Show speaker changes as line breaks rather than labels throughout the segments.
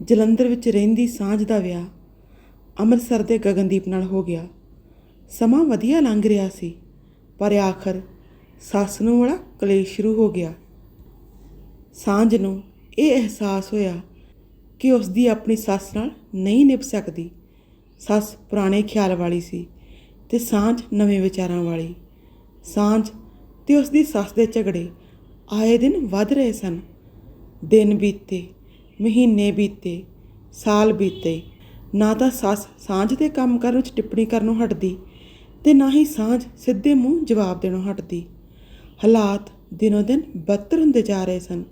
ਜਲੰਧਰ ਵਿੱਚ ਰਹਿੰਦੀ ਸਾਂਝ ਦਾ ਵਿਆਹ ਅੰਮ੍ਰਿਤਸਰ ਦੇ ਗਗਨਦੀਪ ਨਾਲ ਹੋ ਗਿਆ। ਸਮਾਂ ਵਧੀਆ ਲੰਘ ਰਿਹਾ ਸੀ, ਪਰ ਆਖਰ ਸੱਸ ਨੂੰ ਵਾਲਾ ਕਲੇਸ਼ ਸ਼ੁਰੂ ਹੋ ਗਿਆ। ਸਾਂਝ ਨੂੰ ਇਹ ਅਹਿਸਾਸ ਹੋਇਆ ਕਿ ਉਸ ਦੀ ਆਪਣੀ ਸੱਸ ਨਾਲ ਨਹੀਂ ਨਿਭ ਸਕਦੀ। ਸੱਸ ਪੁਰਾਣੇ ਖਿਆਲ ਵਾਲੀ ਸੀ ਤੇ ਸਾਂਝ ਨਵੇਂ ਵਿਚਾਰਾਂ ਵਾਲੀ। ਸਾਂਝ ਤੇ ਉਸ ਦੀ ਸੱਸ ਦੇ ਝਗੜੇ ਆਏ ਦਿਨ ਵੱਧ ਰਹੇ ਸਨ। ਦਿਨ ਬੀਤੇ ਮਹੀਨੇ ਬੀਤੇ, ਸਾਲ ਬੀਤੇ। ਨਾ ਤਾਂ ਸੱਸ ਸਾਂਝ ਦੇ ਕੰਮ ਕਰਨ ਵਿੱਚ ਟਿੱਪਣੀ ਕਰਨੋਂ ਹਟਦੀ ਤੇ ਨਾ ਹੀ ਸਾਂਝ ਸਿੱਧੇ ਮੂੰਹ ਜਵਾਬ ਦੇਣੋਂ ਹਟਦੀ। ਹਾਲਾਤ ਦਿਨੋ ਦਿਨ ਬਦਤਰ ਹੁੰਦੇ ਜਾ ਰਹੇ ਸਨ।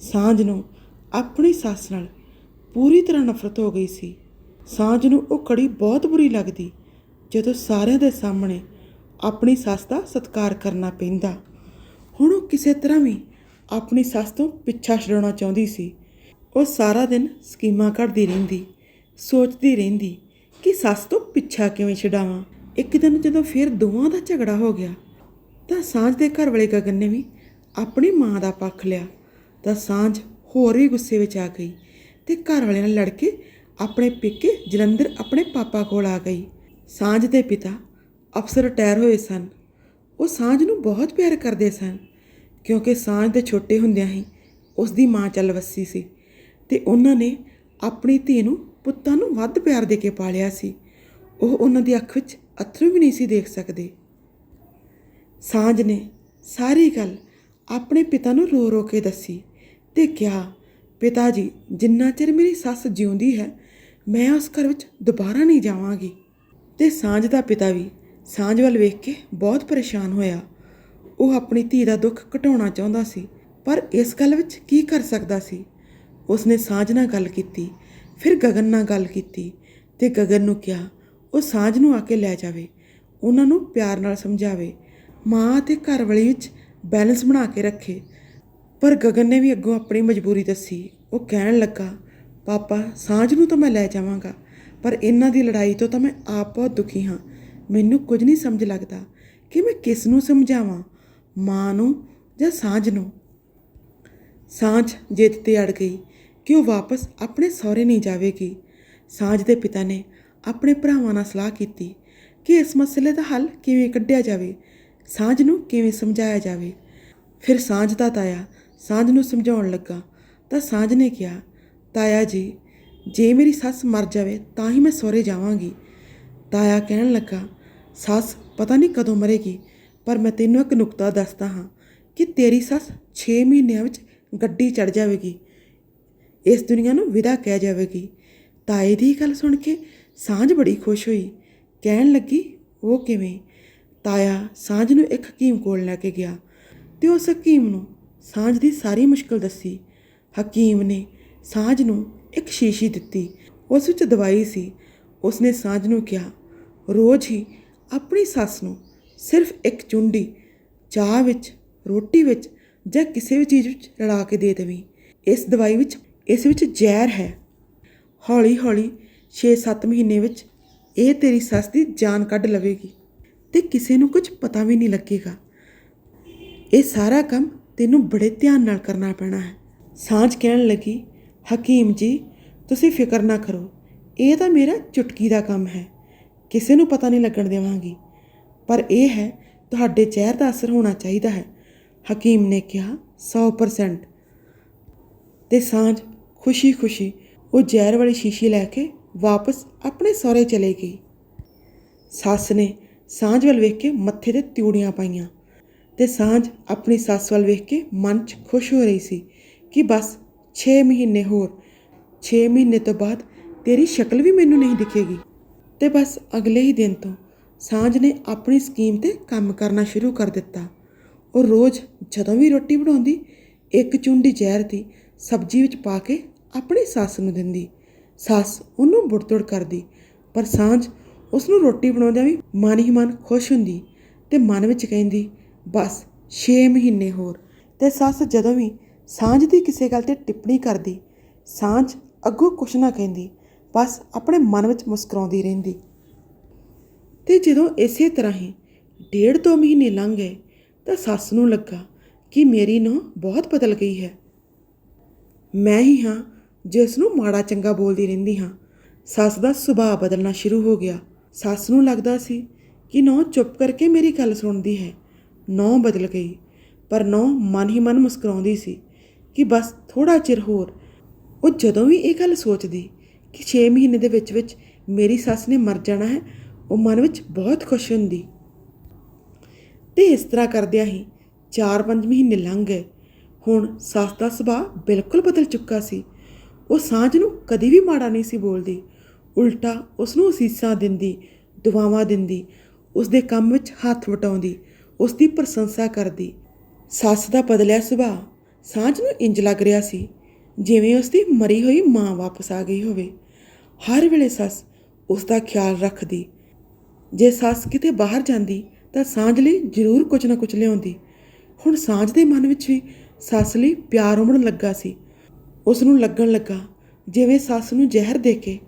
ਸਾਂਝ ਨੂੰ ਆਪਣੀ ਸੱਸ ਨਾਲ ਪੂਰੀ ਤਰ੍ਹਾਂ ਨਫ਼ਰਤ ਹੋ ਗਈ ਸੀ। ਸਾਂਝ ਨੂੰ ਉਹ ਕੜੀ ਬਹੁਤ ਬੁਰੀ ਲੱਗਦੀ ਜਦੋਂ ਸਾਰਿਆਂ ਦੇ ਸਾਹਮਣੇ ਆਪਣੀ ਸੱਸ ਦਾ ਸਤਿਕਾਰ ਕਰਨਾ ਪੈਂਦਾ। ਹੁਣ ਉਹ ਕਿਸੇ ਤਰ੍ਹਾਂ ਵੀ ਆਪਣੀ ਸੱਸ ਤੋਂ ਪਿੱਛਾ ਛਡਾਉਣਾ ਚਾਹੁੰਦੀ ਸੀ। ਉਹ ਸਾਰਾ ਦਿਨ ਸਕੀਮਾਂ ਘੜਦੀ ਰਹਿੰਦੀ, ਸੋਚਦੀ ਰਹਿੰਦੀ ਕਿ ਸੱਸ ਤੋਂ ਪਿੱਛਾ ਕਿਵੇਂ ਛਡਾਵਾਂ। ਇੱਕ ਦਿਨ ਜਦੋਂ ਫਿਰ ਦੋਵਾਂ ਦਾ ਝਗੜਾ ਹੋ ਗਿਆ, ਤਾਂ ਸਾਂਝ ਦੇ ਘਰ ਵਾਲੇ ਗਗਨ ਨੇ ਵੀ ਆਪਣੀ ਮਾਂ ਦਾ ਪੱਖ ਲਿਆ। ਤਾਂ ਸਾਂਝ ਹੋਰ ਵੀ ਗੁੱਸੇ ਵਿੱਚ ਆ ਗਈ ਤੇ ਘਰ ਵਾਲਿਆਂ ਨਾਲ ਲੜ ਕੇ ਆਪਣੇ ਪਿੱਕੇ ਜਲੰਧਰ ਆਪਣੇ ਪਾਪਾ ਕੋਲ ਆ ਗਈ। ਸਾਂਝ ਦੇ ਪਿਤਾ ਅਫਸਰ ਰਿਟਾਇਰ ਹੋਏ ਸਨ। ਉਹ ਸਾਂਝ ਨੂੰ ਬਹੁਤ ਪਿਆਰ ਕਰਦੇ ਸਨ, ਕਿਉਂਕਿ ਸਾਂਝ ਦੇ ਛੋਟੇ ਹੁੰਦਿਆਂ ਹੀ ਉਸ ਦੀ ਮਾਂ ਚੱਲ ਵੱਸੀ ਸੀ। ਤੇ ਉਹਨਾਂ ਨੇ ਆਪਣੀ ਧੀ ਨੂੰ ਪੁੱਤਾਂ ਨੂੰ ਵੱਧ ਪਿਆਰ ਦੇ ਕੇ ਪਾਲਿਆ ਸੀ। ਉਹ ਉਹਨਾਂ ਦੀ ਅੱਖ ਵਿੱਚ ਅਥਰੂ ਵੀ ਨਹੀਂ ਸੀ ਦੇਖ ਸਕਦੇ। ਸਾਂਝ ਨੇ ਸਾਰੀ ਗੱਲ ਆਪਣੇ ਪਿਤਾ ਨੂੰ ਰੋ ਰੋ ਕੇ ਦੱਸੀ ਤੇ ਕਿਹਾ, ਪਿਤਾ ਜੀ, ਜਿੰਨਾ ਚਿਰ ਮੇਰੀ ਸੱਸ ਜਿਉਂਦੀ ਹੈ, ਮੈਂ ਉਸ ਘਰ ਵਿੱਚ ਦੁਬਾਰਾ ਨਹੀਂ ਜਾਵਾਂਗੀ। ਤੇ ਸਾਂਝ ਦਾ ਪਿਤਾ ਵੀ ਸਾਂਝ ਵੱਲ ਵੇਖ ਕੇ ਬਹੁਤ ਪਰੇਸ਼ਾਨ ਹੋਇਆ। ਉਹ ਆਪਣੀ ਧੀ ਦਾ ਦੁੱਖ ਘਟਾਉਣਾ ਚਾਹੁੰਦਾ ਸੀ, ਪਰ ਇਸ ਗੱਲ ਵਿੱਚ ਕੀ ਕਰ ਸਕਦਾ ਸੀ? ਉਸਨੇ ਸਾਂਝ ਨਾਲ ਗੱਲ ਕੀਤੀ, ਫਿਰ ਗਗਨ ਨਾਲ ਗੱਲ ਕੀਤੀ ਤੇ ਗਗਨ ਨੂੰ ਕਿਹਾ, ਉਹ ਸਾਂਝ ਨੂੰ ਆ ਕੇ ਲੈ ਜਾਵੇ, ਉਹਨਾਂ ਨੂੰ ਪਿਆਰ ਨਾਲ ਸਮਝਾਵੇ, ਮਾਂ ਤੇ ਘਰ ਵਾਲੀ ਵਿੱਚ ਬੈਲੈਂਸ ਬਣਾ ਕੇ ਰੱਖੇ। ਪਰ ਗਗਨ ਨੇ ਵੀ ਅੱਗੋਂ ਆਪਣੀ ਮਜਬੂਰੀ ਦੱਸੀ। ਉਹ ਕਹਿਣ ਲੱਗਾ, ਪਾਪਾ, ਸਾਂਝ ਨੂੰ ਤਾਂ ਮੈਂ ਲੈ ਜਾਵਾਂਗਾ, ਪਰ ਇਹਨਾਂ ਦੀ ਲੜਾਈ ਤੋਂ ਤਾਂ ਮੈਂ ਆਪ ਬਹੁਤ ਦੁਖੀ ਹਾਂ। ਮੈਨੂੰ ਕੁਝ ਨਹੀਂ ਸਮਝ ਲੱਗਦਾ ਕਿ ਮੈਂ ਕਿਸ ਨੂੰ ਸਮਝਾਵਾਂ, ਮਾਂ ਨੂੰ ਜਾਂ ਸਾਂਝ ਨੂੰ। ਸਾਂਝ ਜਿੱਤ ਤੇ ਅੜ ਗਈ। ਕਿ ਉਹ ਵਾਪਸ ਆਪਣੇ ਸਹੁਰੇ ਨਹੀਂ ਜਾਵੇਗੀ? ਸਾਂਝ ਦੇ ਪਿਤਾ ਨੇ ਆਪਣੇ ਭਰਾਵਾਂ ਨਾਲ ਸਲਾਹ ਕੀਤੀ ਕਿ ਇਸ ਮਸਲੇ ਦਾ ਹੱਲ ਕਿਵੇਂ ਕੱਢਿਆ ਜਾਵੇ, ਸਾਂਝ ਨੂੰ ਕਿਵੇਂ ਸਮਝਾਇਆ ਜਾਵੇ। ਫਿਰ ਸਾਂਝ ਦਾ ਤਾਇਆ ਸਾਂਝ ਨੂੰ ਸਮਝਾਉਣ ਲੱਗਾ ਤਾਂ ਸਾਂਝ ਨੇ ਕਿਹਾ, ਤਾਇਆ ਜੀ, ਜੇ ਮੇਰੀ ਸੱਸ ਮਰ ਜਾਵੇ ਤਾਂ ਹੀ ਮੈਂ ਸਹੁਰੇ ਜਾਵਾਂਗੀ। ਤਾਇਆ ਕਹਿਣ ਲੱਗਾ, ਸੱਸ ਪਤਾ ਨਹੀਂ ਕਦੋਂ ਮਰੇਗੀ, ਪਰ ਮੈਂ ਤੈਨੂੰ ਇੱਕ ਨੁਕਤਾ ਦੱਸਦਾ ਹਾਂ ਕਿ ਤੇਰੀ ਸੱਸ 6 ਮਹੀਨਿਆਂ ਵਿੱਚ ਗੱਡੀ ਚੜ ਜਾਵੇਗੀ। ਇਸ ਦੁਨੀਆ ਨੂੰ ਵਿਦਾ ਕਹਿ ਜਾਵੇਗੀ। ਤਾਏ ਦੀ ਗੱਲ ਸੁਣ ਕੇ ਸਾਂਝ ਬੜੀ ਖੁਸ਼ ਹੋਈ। ਕਹਿਣ ਲੱਗੀ, ਉਹ ਕਿਵੇਂ? ਤਾਇਆ ਸਾਂਝ ਨੂੰ ਇੱਕ ਹਕੀਮ ਕੋਲ ਲੈ ਕੇ ਗਿਆ ਤੇ ਉਸ ਹਕੀਮ ਨੂੰ ਸਾਂਝ ਦੀ ਸਾਰੀ ਮੁਸ਼ਕਲ ਦੱਸੀ। ਹਕੀਮ ਨੇ ਸਾਂਝ ਨੂੰ ਇੱਕ ਸ਼ੀਸ਼ੀ ਦਿੱਤੀ। ਉਸ ਵਿੱਚ ਦਵਾਈ ਸੀ। ਉਸਨੇ ਸਾਂਝ ਨੂੰ ਕਿਹਾ, ਰੋਜ਼ ਹੀ ਆਪਣੀ ਸੱਸ ਨੂੰ ਸਿਰਫ ਇੱਕ ਚੁੰਡੀ, ਚਾਹ ਵਿੱਚ, ਰੋਟੀ ਵਿੱਚ ਜਾਂ ਕਿਸੇ ਵੀ ਚੀਜ਼ ਵਿੱਚ ਰਲਾ ਕੇ ਦੇ ਦੇਵੀਂ। ਇਸ ਦਵਾਈ ਵਿੱਚ ਇਸ ਵਿੱਚ ਜ਼ਹਿਰ ਹੈ। ਹੌਲੀ ਹੌਲੀ 6-7 ਮਹੀਨੇ ਵਿੱਚ ਇਹ ਤੇਰੀ ਸੱਸ ਦੀ ਜਾਨ ਕੱਢ ਲਵੇਗੀ ਤੇ ਕਿਸੇ ਨੂੰ ਕੁਝ ਪਤਾ ਵੀ ਨਹੀਂ ਲੱਗੇਗਾ। ਇਹ ਸਾਰਾ ਕੰਮ ਤੈਨੂੰ ਬੜੇ ਧਿਆਨ ਨਾਲ ਕਰਨਾ ਪੈਣਾ ਹੈ। ਸਾਂਝ ਕਹਿਣ ਲੱਗੀ, ਹਕੀਮ ਜੀ, ਤੁਸੀਂ ਫਿਕਰ ਨਾ ਕਰੋ। ਇਹ ਤਾਂ ਮੇਰਾ ਚੁਟਕੀ ਦਾ ਕੰਮ ਹੈ। ਕਿਸੇ ਨੂੰ ਪਤਾ ਨਹੀਂ ਲੱਗਣ ਦੇਵਾਂਗੀ। ਪਰ ਇਹ ਹੈ, ਤੁਹਾਡੇ ਜ਼ਹਿਰ ਦਾ ਅਸਰ ਹੋਣਾ ਚਾਹੀਦਾ ਹੈ। ਹਕੀਮ ਨੇ ਕਿਹਾ 100% ਤੇ ਸਾਂਝ ਖੁਸ਼ੀ-ਖੁਸ਼ੀ ਉਹ ਜ਼ਹਿਰ ਵਾਲੀ ਸ਼ੀਸ਼ੀ ਲੈ ਕੇ ਵਾਪਸ ਆਪਣੇ ਸਹੁਰੇ ਚਲੇ ਗਈ। ਸੱਸ ਨੇ ਸਾਂਝ ਵੱਲ ਵੇਖ ਕੇ ਮੱਥੇ ਤੇ ਤਿਉੜੀਆਂ ਪਾਈਆਂ ਤੇ ਸਾਂਝ ਆਪਣੀ ਸੱਸ ਵੱਲ ਵੇਖ ਕੇ ਮਨ 'ਚ ਖੁਸ਼ ਹੋ ਰਹੀ ਸੀ ਕਿ ਬਸ 6 ਮਹੀਨੇ ਹੋਰ 6 ਮਹੀਨੇ ਤੋਂ ਬਾਅਦ ਤੇਰੀ ਸ਼ਕਲ ਵੀ ਮੈਨੂੰ ਨਹੀਂ ਦਿਖੇਗੀ। ਤੇ ਬਸ ਅਗਲੇ ਹੀ ਦਿਨ ਤੋਂ ਸਾਂਝ ਨੇ ਆਪਣੀ ਸਕੀਮ ਤੇ ਕੰਮ ਕਰਨਾ ਸ਼ੁਰੂ ਕਰ ਦਿੱਤਾ। ਉਹ ਰੋਜ਼ ਜਦੋਂ ਵੀ ਰੋਟੀ ਬਣਾਉਂਦੀ, ਇੱਕ ਚੁੰਡੀ ਜ਼ਹਿਰ ਦੀ ਸਬਜ਼ੀ ਵਿੱਚ ਪਾ ਕੇ ਆਪਣੀ ਸੱਸ ਨੂੰ ਦਿੰਦੀ। ਸੱਸ ਉਹਨੂੰ ਬੁੜਤੁੜ ਕਰਦੀ, ਪਰ ਸਾਂਝ ਉਸ ਨੂੰ ਰੋਟੀ ਬਣਾਉਂਦਿਆਂ ਵੀ ਮਨ ਹੀ ਮਨ ਖੁਸ਼ ਹੁੰਦੀ ਤੇ ਮਨ ਵਿੱਚ ਕਹਿੰਦੀ, ਬਸ 6 ਮਹੀਨੇ ਹੋਰ। ਤੇ ਸੱਸ ਜਦੋਂ ਵੀ ਸਾਂਝ ਦੀ ਕਿਸੇ ਗੱਲ ਤੇ ਟਿੱਪਣੀ ਕਰਦੀ, ਸਾਂਝ ਅੱਗੋਂ ਕੁਛ ਨਾ ਕਹਿੰਦੀ, ਬਸ ਆਪਣੇ ਮਨ ਵਿੱਚ ਮੁਸਕਰਾਉਂਦੀ ਰਹਿੰਦੀ। ਤੇ ਜਦੋਂ ਇਸੇ ਤਰ੍ਹਾਂ ਹੀ ਡੇਢ ਦੋ ਮਹੀਨੇ ਲੰਘ ਗਏ, ਤਾਂ ਸੱਸ ਨੂੰ ਲੱਗਾ ਕਿ ਮੇਰੀ ਨੂੰਹ ਬਹੁਤ ਬਦਲ ਗਈ ਹੈ। ਮੈਂ ਹੀ ਹਾਂ ਜਿਸ ਨੂੰ ਮਾੜਾ ਚੰਗਾ ਬੋਲਦੀ ਰਹਿੰਦੀ ਹਾਂ, ਸੱਸ ਦਾ ਸੁਭਾਅ ਬਦਲਣਾ ਸ਼ੁਰੂ ਹੋ ਗਿਆ। ਸੱਸ ਨੂੰ ਲੱਗਦਾ ਸੀ ਕਿ ਨੌ ਚੁੱਪ ਕਰਕੇ ਮੇਰੀ ਗੱਲ ਸੁਣਦੀ ਹੈ। ਨੌ ਬਦਲ ਗਈ, ਪਰ ਨੌ ਮਨ ਹੀ ਮਨ ਮੁਸਕਰਾਉਂਦੀ ਸੀ ਕਿ ਬਸ ਥੋੜਾ ਚਿਰ ਹੋਰ। ਉਹ ਜਦੋਂ ਵੀ ਇਹ ਗੱਲ ਸੋਚਦੀ ਕਿ 6 ਮਹੀਨੇ ਦੇ ਵਿੱਚ ਵਿੱਚ ਮੇਰੀ ਸੱਸ ਨੇ ਮਰ ਜਾਣਾ ਹੈ, ਉਹ ਮਨ ਵਿੱਚ ਬਹੁਤ ਖੁਸ਼ ਹੁੰਦੀ। ਤੇ ਇਸ ਤਰ੍ਹਾਂ ਕਰਦਿਆਂ ਹੀ 4-5 ਮਹੀਨੇ ਲੰਘ ਗਏ। ਹੁਣ ਸੱਸ ਦਾ ਸੁਭਾਅ ਬਿਲਕੁਲ ਬਦਲ ਚੁੱਕਾ ਸੀ। ਉਹ ਸਾਂਝ ਨੂੰ ਕਦੀ ਵੀ ਮਾੜਾ ਨਹੀਂ ਸੀ ਬੋਲਦੀ। ਉਲਟਾ ਉਸ ਨੂੰ ਅਸੀਸਾਂ ਦਿੰਦੀ, ਦੁਆਵਾਂ ਦਿੰਦੀ ਉਸ ਦੇ ਕੰਮ ਵਿੱਚ ਹੱਥ ਵਟਾਉਂਦੀ ਉਸ ਦੀ ਪ੍ਰਸ਼ੰਸਾ ਕਰਦੀ। ਸੱਸ ਦਾ ਬਦਲਿਆ ਸੁਭਾਅ ਸਾਂਝ ਨੂੰ ਇੰਜ ਲੱਗ ਰਿਹਾ ਸੀ ਜਿਵੇਂ ਉਸ ਦੀ ਮਰੀ ਹੋਈ ਮਾਂ ਵਾਪਸ ਆ ਗਈ ਹੋਵੇ। ਹਰ ਵੇਲੇ ਸੱਸ ਉਸ ਦਾ ਖਿਆਲ ਰੱਖਦੀ। ਜੇ ਸੱਸ ਕਿਤੇ ਬਾਹਰ ਜਾਂਦੀ ਤਾਂ ਸਾਂਝ ਲਈ ਜ਼ਰੂਰ ਕੁਝ ਨਾ ਕੁਝ ਲਿਆਉਂਦੀ। ਹੁਣ ਸਾਂਝ ਦੇ ਮਨ ਵਿੱਚ ਵੀ ਸੱਸ ਲਈ ਪਿਆਰ ਉਮੜਨ ਲੱਗਾ ਸੀ। ਉਸ ਨੂੰ ਲੱਗਣ ਲੱਗਾ, ਜਿਵੇਂ ਸੱਸ ਨੂੰ ਜ਼ਹਿਰ ਦੇ ਕੇ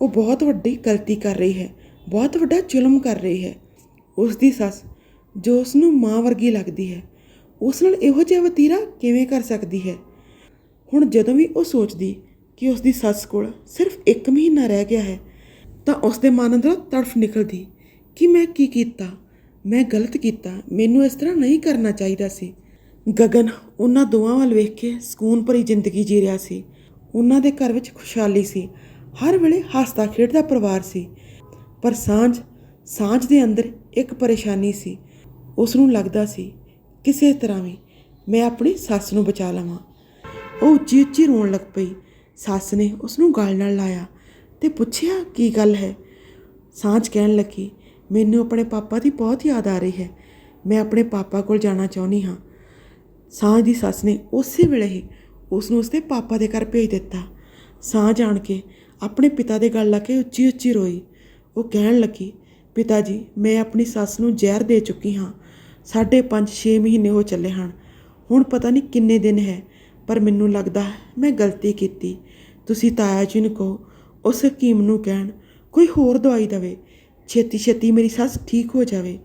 ਉਹ ਬਹੁਤ ਵੱਡੀ ਗਲਤੀ ਕਰ ਰਹੀ ਹੈ, ਬਹੁਤ ਵੱਡਾ ਜ਼ੁਲਮ ਕਰ ਰਹੀ ਹੈ। ਉਸ ਦੀ ਸੱਸ, ਜੋ ਉਸ ਨੂੰ ਮਾਂ ਵਰਗੀ ਲੱਗਦੀ ਹੈ, ਉਸ ਨਾਲ ਇਹੋ ਜਿਹਾ ਵਤੀਰਾ ਕਿਵੇਂ ਕਰ ਸਕਦੀ ਹੈ? ਹੁਣ ਜਦੋਂ ਵੀ ਉਹ ਸੋਚਦੀ ਕਿ ਉਸ ਦੀ ਸੱਸ ਕੋਲ ਸਿਰਫ 1 ਮਹੀਨਾ ਰਹਿ ਗਿਆ ਹੈ, ਤਾਂ ਉਸ ਦੇ ਮਨ ਅੰਦਰੋਂ ਤੜਫ ਨਿਕਲਦੀ ਕਿ ਮੈਂ ਕੀ ਕੀਤਾ, ਮੈਂ ਗਲਤ ਕੀਤਾ, ਮੈਨੂੰ ਇਸ ਤਰ੍ਹਾਂ ਨਹੀਂ ਕਰਨਾ ਚਾਹੀਦਾ ਸੀ। ਗਗਨ ਉਹਨਾਂ ਦੋਵਾਂ ਵੱਲ ਵੇਖ ਕੇ ਸਕੂਨ ਭਰੀ ਜ਼ਿੰਦਗੀ ਜੀ ਰਿਹਾ ਸੀ। ਉਹਨਾਂ ਦੇ ਘਰ ਵਿੱਚ ਖੁਸ਼ਹਾਲੀ ਸੀ। ਹਰ ਵੇਲੇ ਹੱਸਦਾ, ਖੇਡਦਾ ਪਰਿਵਾਰ ਸੀ। ਪਰ ਸਾਂਝ ਸਾਂਝ ਦੇ ਅੰਦਰ ਇੱਕ ਪਰੇਸ਼ਾਨੀ ਸੀ। ਉਸ ਨੂੰ ਲੱਗਦਾ ਸੀ, ਕਿਸੇ ਤਰ੍ਹਾਂ ਵੀ ਮੈਂ ਆਪਣੀ ਸੱਸ ਨੂੰ ਬਚਾ ਲਵਾਂ। ਉਹ ਉੱਚੀ ਉੱਚੀ ਰੋਣ ਲੱਗ ਪਈ। ਸੱਸ ਨੇ ਉਸ ਨੂੰ ਗਲ ਨਾਲ ਲਾਇਆ ਤੇ ਪੁੱਛਿਆ, ਕੀ ਗੱਲ ਹੈ? ਸਾਂਝ ਕਹਿਣ ਲੱਗੀ, ਮੈਨੂੰ ਆਪਣੇ ਪਾਪਾ ਦੀ ਬਹੁਤ ਯਾਦ ਆ ਰਹੀ ਹੈ। ਮੈਂ ਆਪਣੇ ਪਾਪਾ ਕੋਲ ਜਾਣਾ ਚਾਹੁੰਦੀ ਹਾਂ। ਸਾਂਝ ਦੀ ਸੱਸ ਨੇ ਉਸੇ ਵੇਲੇ ਹੀ ਉਸ ਨੂੰ ਉਸਦੇ ਪਾਪਾ ਦੇ ਘਰ ਭੇਜ ਦਿੱਤਾ। ਸਾਂਝ ਆਣ ਕੇ ਆਪਣੇ ਪਿਤਾ ਦੇ ਗਲ ਲਾ ਕੇ ਉੱਚੀ ਉੱਚੀ ਰੋਈ। ਉਹ ਕਹਿਣ ਲੱਗੀ, ਪਿਤਾ ਜੀ, ਮੈਂ ਆਪਣੀ ਸੱਸ ਨੂੰ ਜ਼ਹਿਰ ਦੇ ਚੁੱਕੀ ਹਾਂ। ਸਾਢੇ ਪੰਜ 6 ਮਹੀਨੇ ਹੋ ਚੱਲੇ ਹਨ। ਹੁਣ ਪਤਾ ਨਹੀਂ ਕਿੰਨੇ ਦਿਨ ਹੈ, ਪਰ ਮੈਨੂੰ ਲੱਗਦਾ ਹੈ ਮੈਂ ਗਲਤੀ ਕੀਤੀ। ਤੁਸੀਂ ਤਾਇਆ ਜੀ ਨੂੰ ਕਹੋ, ਉਸ ਹਕੀਮ ਨੂੰ ਕਹਿਣ, ਕੋਈ ਹੋਰ ਦਵਾਈ ਦੇਵੇ। ਛੇਤੀ ਛੇਤੀ ਮੇਰੀ ਸੱਸ ਠੀਕ ਹੋ ਜਾਵੇ।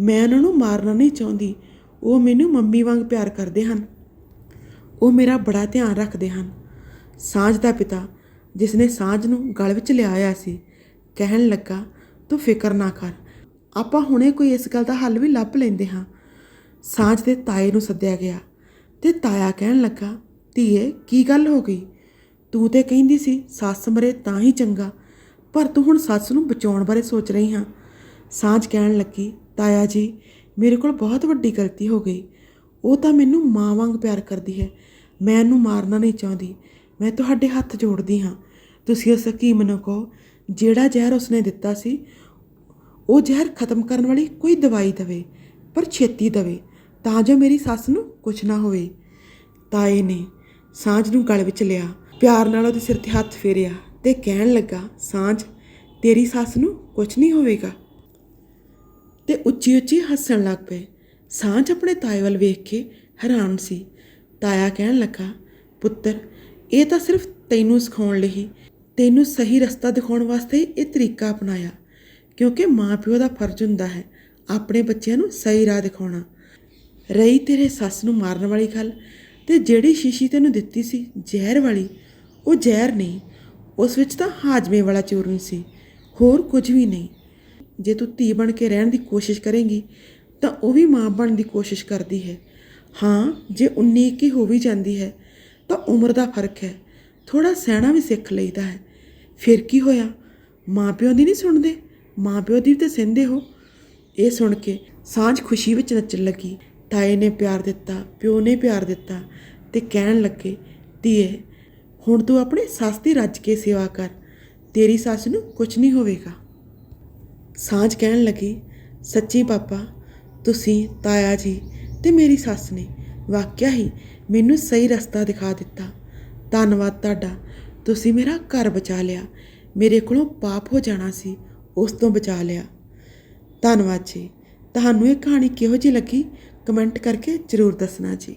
ਮੈਂ ਉਹਨਾਂ ਨੂੰ ਮਾਰਨਾ ਨਹੀਂ ਚਾਹੁੰਦੀ। ਉਹ ਮੈਨੂੰ ਮੰਮੀ ਵਾਂਗ ਪਿਆਰ ਕਰਦੇ ਹਨ। ਉਹ ਮੇਰਾ ਬੜਾ ਧਿਆਨ ਰੱਖਦੇ ਹਨ। ਸਾਂਝ ਦਾ ਪਿਤਾ ਜਿਸ ਨੇ ਸਾਂਝ ਨੂੰ ਗਲ ਵਿੱਚ ਲਿਆਇਆ ਸੀ, ਕਹਿਣ ਲੱਗਾ, ਤੂੰ ਫਿਕਰ ਨਾ ਕਰ। ਆਪਾਂ ਹੁਣੇ ਕੋਈ ਇਸ ਗੱਲ ਦਾ ਹੱਲ ਵੀ ਲੱਭ ਲੈਂਦੇ ਹਾਂ। ਸਾਂਝ ਦੇ ਤਾਏ ਨੂੰ ਸੱਦਿਆ ਗਿਆ ਤੇ ਤਾਇਆ ਕਹਿਣ ਲੱਗਾ, ਧੀਏ, ਕੀ ਗੱਲ ਹੋ ਗਈ? ਤੂੰ ਤੇ ਕਹਿੰਦੀ ਸੀ, ਸੱਸ ਮਰੇ ਤਾਂ ਹੀ ਚੰਗਾ, ਪਰ ਤੂੰ ਹੁਣ ਸੱਸ ਨੂੰ ਬਚਾਉਣ ਬਾਰੇ ਸੋਚ ਰਹੀ ਹਾਂ। ਸਾਂਝ ਕਹਿਣ ਲੱਗੀ, ਤਾਇਆ ਜੀ ਮੇਰੇ ਕੋਲ ਬਹੁਤ ਵੱਡੀ ਗਲਤੀ ਹੋ ਗਈ। ਉਹ ਤਾਂ ਮੈਨੂੰ ਮਾਂ ਵਾਂਗ ਪਿਆਰ ਕਰਦੀ ਹੈ। ਮੈਂ ਉਹਨੂੰ ਮਾਰਨਾ ਨਹੀਂ ਚਾਹੁੰਦੀ। ਮੈਂ ਤੁਹਾਡੇ ਹੱਥ ਜੋੜਦੀ ਹਾਂ। ਤੁਸੀਂ ਉਸ ਹਕੀਮ ਨੂੰ ਕਹੋ। ਜਿਹੜਾ ਜ਼ਹਿਰ ਉਸਨੇ ਦਿੱਤਾ ਸੀ, ਉਹ ਜ਼ਹਿਰ ਖਤਮ ਕਰਨ ਵਾਲੀ ਕੋਈ ਦਵਾਈ ਦਵੇ, ਪਰ ਛੇਤੀ ਦਵੇ, ਤਾਂ ਜੋ ਮੇਰੀ ਸੱਸ ਨੂੰ ਕੁਝ ਨਾ ਹੋਵੇ। ਤਾਏ ਨੇ ਸਾਂਝ ਨੂੰ ਗਲ ਵਿੱਚ ਲਿਆ। ਪਿਆਰ ਨਾਲ ਉਹਦੇ ਸਿਰ ਤੇ ਹੱਥ ਫੇਰਿਆ ਤੇ ਕਹਿਣ ਲੱਗਾ, ਸਾਂਝ, ਤੇਰੀ ਸੱਸ ਨੂੰ ਕੁਝ ਨਹੀਂ ਹੋਵੇਗਾ। ਤੇ ਉੱਚੀ ਉੱਚੀ ਹੱਸਣ ਲੱਗ ਪਏ। ਸਾਂਝ ਆਪਣੇ ਤਾਏ ਵੱਲ ਵੇਖ ਕੇ ਹੈਰਾਨ ਸੀ। ਤਾਇਆ ਕਹਿਣ ਲੱਗਾ, ਪੁੱਤਰ, ਇਹ ਤਾਂ ਸਿਰਫ ਤੈਨੂੰ ਸਿਖਾਉਣ ਲਈ। ਤੈਨੂੰ ਸਹੀ ਰਸਤਾ ਦਿਖਾਉਣ ਵਾਸਤੇ ਇਹ ਤਰੀਕਾ ਅਪਣਾਇਆ। ਕਿਉਂਕਿ ਮਾਪਿਓ ਦਾ ਫਰਜ਼ ਹੁੰਦਾ ਹੈ ਆਪਣੇ ਬੱਚਿਆਂ ਨੂੰ ਸਹੀ ਰਾਹ ਦਿਖਾਉਣਾ। ਰਹੀ ਤੇਰੇ ਸੱਸ ਨੂੰ ਮਾਰਨ ਵਾਲੀ ਗੱਲ ਤੇ ਜਿਹੜੀ ਸ਼ੀਸ਼ੀ ਤੈਨੂੰ ਦਿੱਤੀ ਸੀ ਜ਼ਹਿਰ ਵਾਲੀ, ਉਹ ਜ਼ਹਿਰ ਨਹੀਂ। ਉਸ ਵਿੱਚ ਤਾਂ ਹਾਜਮੇ ਵਾਲਾ ਚੂਰਨ ਸੀ। ਹੋਰ ਕੁਝ ਵੀ ਨਹੀਂ। ਜੇ ਤੂੰ ਧੀ ਬਣ ਕੇ ਰਹਿਣ ਦੀ ਕੋਸ਼ਿਸ਼ ਕਰੇਂਗੀ, ਤਾਂ ਉਹ ਵੀ ਮਾਂ ਬਣਨ ਦੀ ਕੋਸ਼ਿਸ਼ ਕਰਦੀ ਹੈ। ਹਾਂ, ਜੇ 19 ਕੀ ਹੋ ਵੀ ਜਾਂਦੀ ਹੈ, ਤਾਂ ਉਮਰ ਦਾ ਫ਼ਰਕ ਹੈ। ਥੋੜਾ ਸਹਿਣਾ ਵੀ ਸਿੱਖ ਲਈਦਾ ਹੈ। ਫਿਰ ਕੀ ਹੋਇਆ? ਮਾਂ ਪਿਓ ਦੀ ਨਹੀਂ ਸੁਣਦੇ? ਮਾਂ ਪਿਓ ਦੀ ਵੀ ਤੇ ਸਹਿੰਦੇ ਹੋ? ਇਹ ਸੁਣ ਕੇ ਸਾਂਝ ਖੁਸ਼ੀ ਵਿੱਚ ਨੱਚਣ ਲੱਗੀ। ਤਾਏ ਨੇ ਪਿਆਰ ਦਿੱਤਾ, ਪਿਓ ਨੇ ਪਿਆਰ ਦਿੱਤਾ ਤੇ ਕਹਿਣ ਲੱਗੇ, ਧੀਏ, ਹੁਣ ਤੂੰ ਆਪਣੇ ਸੱਸ ਦੀ ਰੱਜ ਕੇ ਸੇਵਾ ਕਰ। ਤੇਰੀ ਸੱਸ ਨੂੰ ਕੁਝ ਨਹੀਂ ਹੋਵੇਗਾ। ਸਾਂਝ ਕਹਿਣ ਲੱਗੀ, ਸੱਚੀ ਪਾਪਾ, ਤੁਸੀਂ ਤਾਇਆ ਜੀ ਤੇ ਮੇਰੀ ਸੱਸ ਨੇ ਵਾਕਿਆ ਹੀ ਮੈਨੂੰ ਸਹੀ ਰਸਤਾ ਦਿਖਾ ਦਿੱਤਾ। ਧੰਨਵਾਦ ਤੁਹਾਡਾ, ਤੁਸੀਂ ਮੇਰਾ ਘਰ ਬਚਾ ਲਿਆ। ਮੇਰੇ ਕੋਲੋਂ ਪਾਪ ਹੋ ਜਾਣਾ ਸੀ, ਉਸ ਤੋਂ ਬਚਾ ਲਿਆ। ਧੰਨਵਾਦ ਜੀ। ਤੁਹਾਨੂੰ ਇਹ ਕਹਾਣੀ ਕਿਹੋ ਜਿਹੀ ਲੱਗੀ? ਕਮੈਂਟ ਕਰਕੇ ਜ਼ਰੂਰ ਦੱਸਣਾ ਜੀ।